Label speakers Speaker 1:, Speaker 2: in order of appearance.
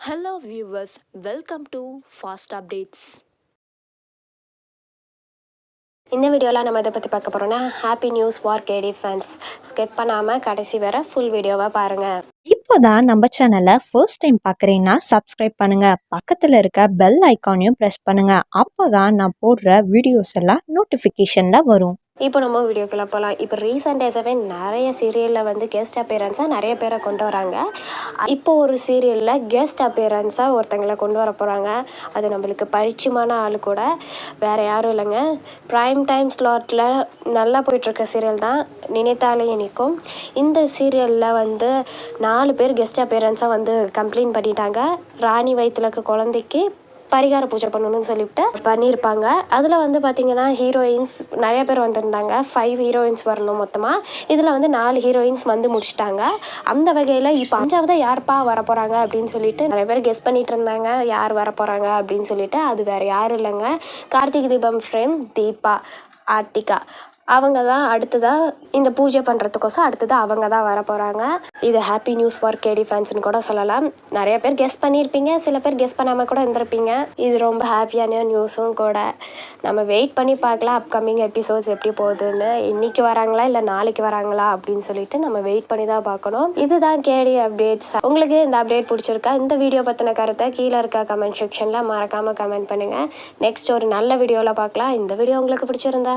Speaker 1: Hello viewers, welcome to Fast Updates.
Speaker 2: இந்த வீடியோவில் நம்ம இதை பற்றி பார்க்க போகிறோம்னா happy news for KD fans skip பண்ணாமல் கடைசி வரை ஃபுல் வீடியோவை பாருங்கள்
Speaker 3: இப்போதான் நம்ம சேனலை ஃபர்ஸ்ட் டைம் பார்க்குறீங்கன்னா சப்ஸ்கிரைப் பண்ணுங்க. பக்கத்தில் இருக்க பெல் ஐக்கானையும் ப்ரெஸ் பண்ணுங்க. அப்போதான் நான் போடுற வீடியோஸ் எல்லாம் நோட்டிஃபிகேஷனில் வரும்.
Speaker 2: இப்போ நம்ம வீடியோக்குள்ளே போகலாம் இப்போ ரீசெண்ட் டேஸாகவே நிறைய சீரியலில் வந்து கெஸ்ட் அப்பியரன்ஸாக நிறைய பேரை கொண்டு வராங்க. இப்போ ஒரு சீரியலில் கெஸ்ட் அப்பியரன்ஸாக ஒருத்தங்களை கொண்டு வர போகிறாங்க அது நம்மளுக்கு பரிச்சயமான ஆள் கூட. வேறு யாரும் இல்லைங்க. ப்ரைம் டைம் ஸ்லாட்டில் நல்லா போயிட்டுருக்க சீரியல் தான் நினைத்தாலே நிற்கும் இந்த சீரியலில் வந்து நாலு பேர் கெஸ்ட் அப்பியரன்ஸாக வந்து கம்ப்ளைண்ட் பண்ணிட்டாங்க. ராணி வயிற்றுலக்கு குழந்தைக்கு பரிகார பூஜை பண்ணணும்னு சொல்லிவிட்டு பண்ணியிருப்பாங்க. அதில் வந்து பார்த்திங்கன்னா ஹீரோயின்ஸ் நிறைய பேர் வந்திருந்தாங்க. ஃபைவ் ஹீரோயின்ஸ் வரணும் மொத்தமாக இதில் வந்து நாலு ஹீரோயின்ஸ் வந்து முடிச்சிட்டாங்க. அந்த வகையில் இப்போ அஞ்சாவது யார்ப்பா வர போகிறாங்க அப்படின்னு சொல்லிட்டு நிறைய பேர் கெஸ் பண்ணிட்டு இருந்தாங்க. யார் வர போகிறாங்க அப்படின்னு சொல்லிட்டு அது வேறு யாரும் இல்லைங்க. கார்த்திக் தீபம் ஃப்ரேம் தீபா ஆர்த்திகா. அவங்க தான் அடுத்ததாக இந்த பூஜை பண்ணுறதுக்கோசம் அடுத்ததாக அவங்க தான் வர போகிறாங்க இது ஹாப்பி நியூஸ் ஃபார் கேடி ஃபேன்ஸ்னு கூட சொல்லலாம். நிறைய பேர் கெஸ் பண்ணியிருப்பீங்க சில பேர் கெஸ் பண்ணாமல் கூட இருந்திருப்பீங்க. இது ரொம்ப ஹாப்பியான நியூஸும் கூட. நம்ம வெயிட் பண்ணி பார்க்கலாம் அப்கமிங் எபிசோட்ஸ் எப்படி போகுதுன்னு. இன்னைக்கு வராங்களா இல்லை நாளைக்கு வராங்களா அப்படின்னு சொல்லிட்டு நம்ம வெயிட் பண்ணி தான் பார்க்கணும். இதுதான் கேடி அப்டேட்ஸ் உங்களுக்கு இந்த அப்டேட் பிடிச்சிருக்கா? இந்த வீடியோ பற்றின கருத்தை கீழே இருக்க கமெண்ட் செக்ஷனில் மறக்காமல் கமெண்ட் பண்ணுங்கள் நெக்ஸ்ட் ஒரு நல்ல வீடியோவில் பார்க்கலாம். இந்த வீடியோ உங்களுக்கு பிடிச்சிருந்தா.